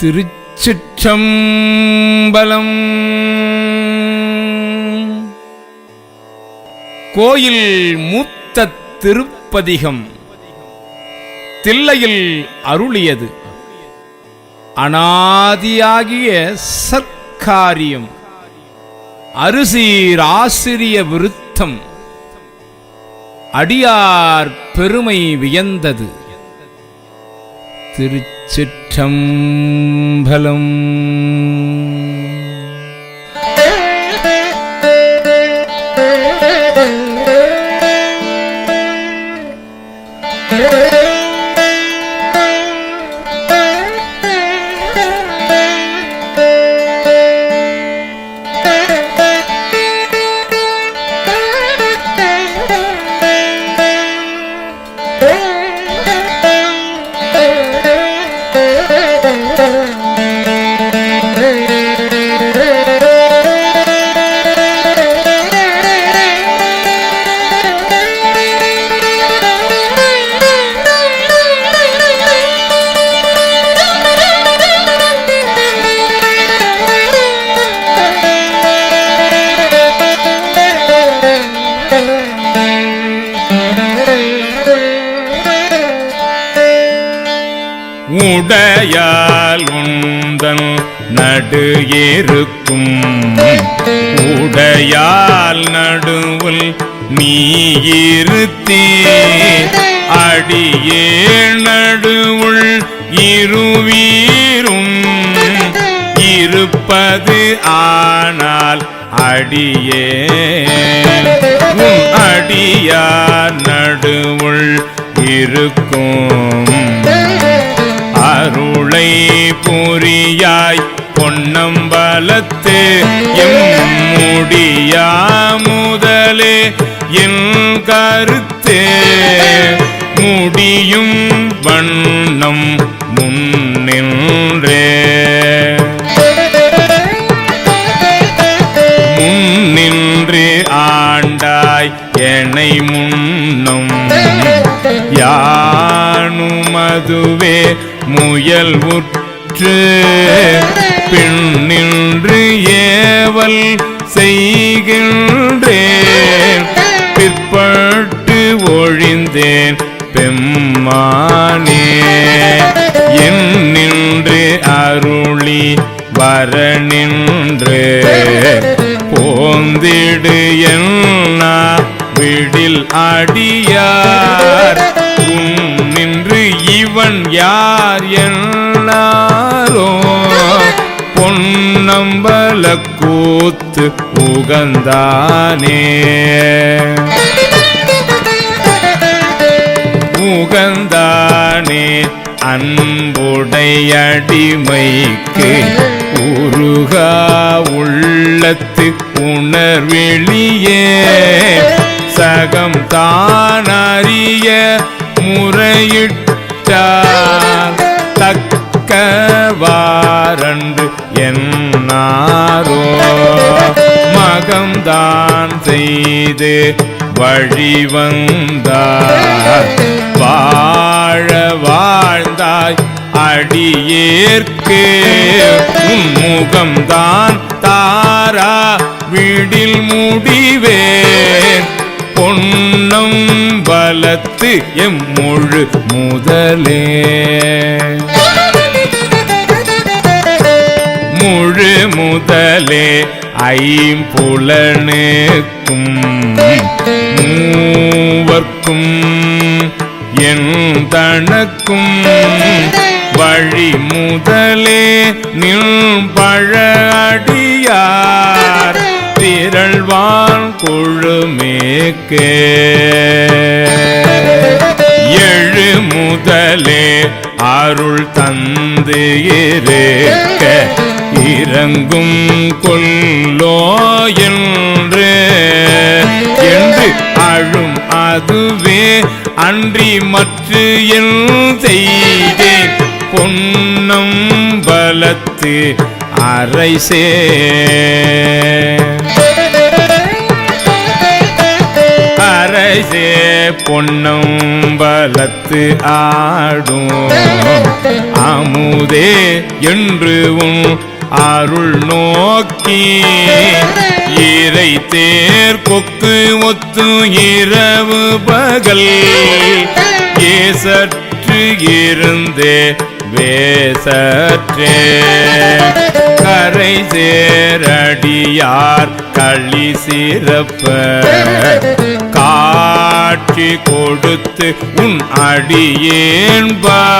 திருச்சிற்றம்பலம். கோயில் மூத்த திருப்பதிகம். தில்லையில் அருளியது. அனாதியாகிய சர்க்காரியம் அரிசீராசிரிய விருத்தம். அடியார் பெருமை வியந்தது. திரு सिद्धं फलम्। நடு ஏறுக்கும். உடையால் நடுவில் நீ இருத்தே. அடியே நடுவுள் இருவீரும். இருப்பது ஆனால் அடியே. அடியார் நடுவுள் இருக்கும். அருளை புரியாய் பொன்னம்பலத்து எம் முடியா முதலே என் கருத்தே. முடியும் வண்ணம் முன்னின்றே முன்னின்று ஆண்டாய் என்னை முன்னும். யானுமதுவே முயல் உற்று. பின் நின்று ஏவல் செய்கின்றேன். பிற்பட்டு ஒழிந்தேன் பெம்மானே. என் நின்று அருளி வர நின்று போந்திடு என்னா விடில் அடியார். நின்று இவன் யார் என்னாரோ? பொன்னம்பல கூத்து உகந்தானே. உகந்தானே அன்புடையடிமைக்கு உருகா உள்ளத்து உணர்வெளியே. சகம் தானறிய முறையிட்டார் தக்கவாரன்று என்னாரோ? மகம்தான் செய்து வழிவந்தார் வாழ வாழ்ந்தாய் அடியேற்கு. முகம்தான் தாரா வீடில் முடிவேன். பொன்னம் பலத்து எம் முழு முதலே. முதலே ஐம்புலனுக்கும் மூவர்க்கும் என் தனக்கும் வழி முதலே நில் பழ திரள்வான் கொழுமேக்கே எழு முதலே அருள் தந்து இருக்க இறங்கும் கொல்லோ என்று என்று அழும் அதுவே அன்றி மற்ற செய்தேன். பொன்னம் பலத்து அரைசே அரைசே பொன்னம் பலத்து ஆடும். அமுதே என்று உன் அருள் நோக்கி இறை தேர் கொக்கு ஒத்து இரவு பகல். ஏசற்று இருந்தே வேசற்றே கரை சேரடியார் களி சிறப்ப. காட்சி கொடுத்து உன் அடியேன்பால்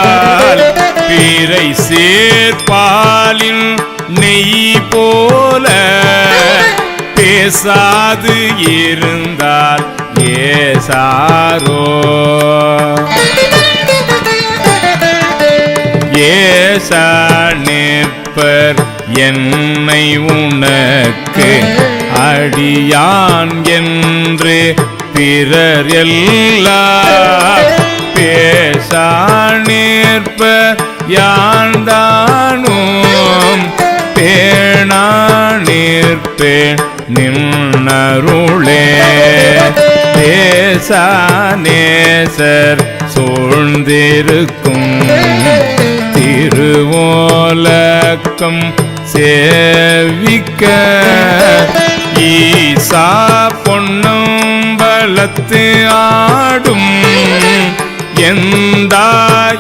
பிறை சேர்பாலின் நெய் போல பேசாது இருந்தால் ஏசாரோ? ஏசா நிற்பர் என்னை உனக்கு அடியான் என்று பிறர் எல்லாம் பேசா நிற்பர் யாழ்ந்தானும் பேணா நிற்பேன் நின்னருளே. தேசா நேசர் சூழ்ந்திருக்கும். திருவோலக்கம் சேவிக்க. ஈசா பொன்னும் பலத்து ஆடும். எந்த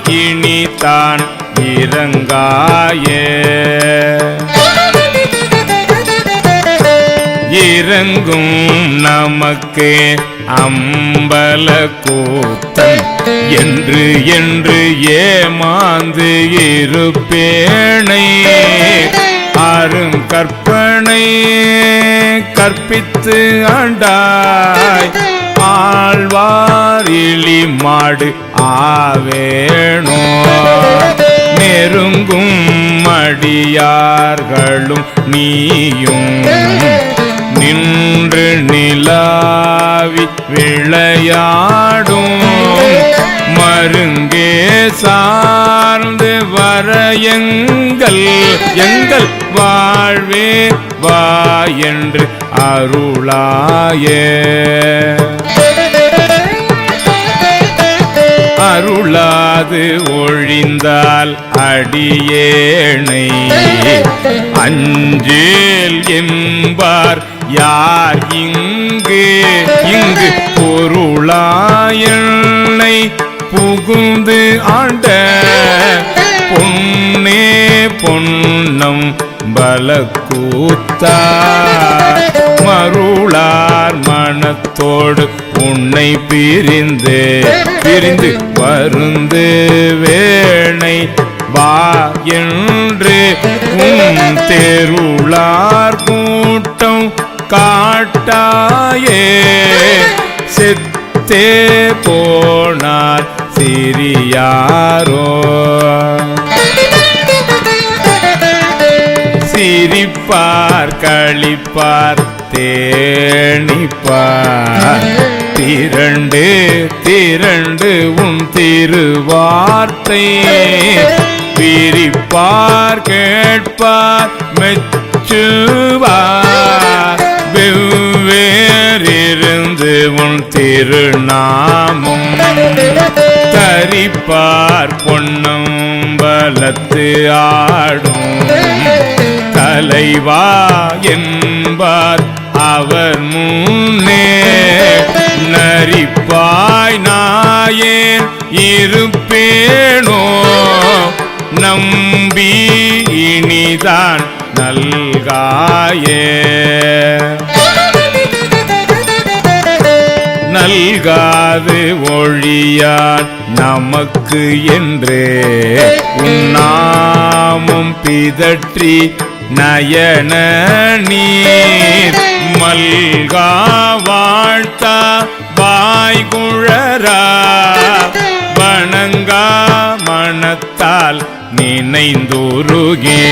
இனி தான் இறங்காயே. இறங்கும் நமக்கு அம்பல கூத்தன். என்று என்று ஏமாந்து இருப்பேனை. அருங்கற்பனை கற்பித்து ஆண்டாய். ஆழ்வார் இளி மாடு ஆவேணோ. நெருங்கும் மடியார்களும் நீயும். நின்று நிலாவி விளையாடும். மருங்கே சார்ந்து வர எங்கள் எங்கள் வாழ்வே வா என்று அருளாயே. அருளாது ஒழிந்தால் அடியேனை. அஞ்சேல் என்பார் யார் இங்கு? இங்கு பொருளாயனை புகுந்து ஆண்ட பொன்னே பொன்னம் பலக்கூத்தா மருளார் மனத்தோடு உன்னை பிரிந்து பிரிந்து வருந்து வேணை வா என்று உன் தெருளார் கூட்டம் காட்டாயே. செத்தே போனார் சிறியாரோ. சிரிப்பார் கழிப்பார் தேணிப்பார் திரண்டு திரண்டு உன் திருவார்த்தை. பிரிப்பார் கேட்பார் மெச்சுவார். வெவ்வேறிருந்து உன் திருநாமம் தரிப்பார் பொன்னும் பலத்து ஆடும். தலைவா என்பார் அவர் முன்னே நரிப்பாய் நாயேன் இருப்பேனோ? நம்பி இனிதான் நல்காயே. நல்காது ஒழியான் நமக்கு என்றே. உன்னாமும் பிதற்றி நயன நீர். மல்கா வாழ்த்தா வாய்குழரா வணங்கா மனத்தால் நினைந்துருகே.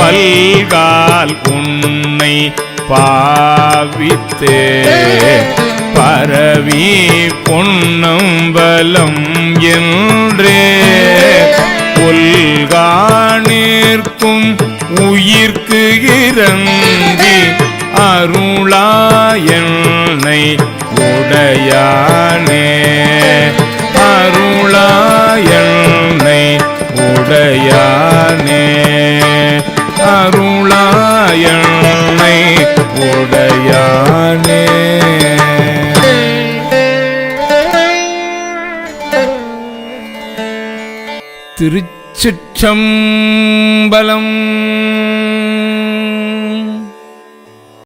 பல்கால் உன்னை பாவித்து. பரவி பொன்னம்பலம் என்றே. கொல்கா நிற்கும் உயிர்க்கு இறங்க அருளாயனை உடையானே. அருளாயனை உடையானே அருளாயனை உடையானே. திருச்சிற்றம்பலம்.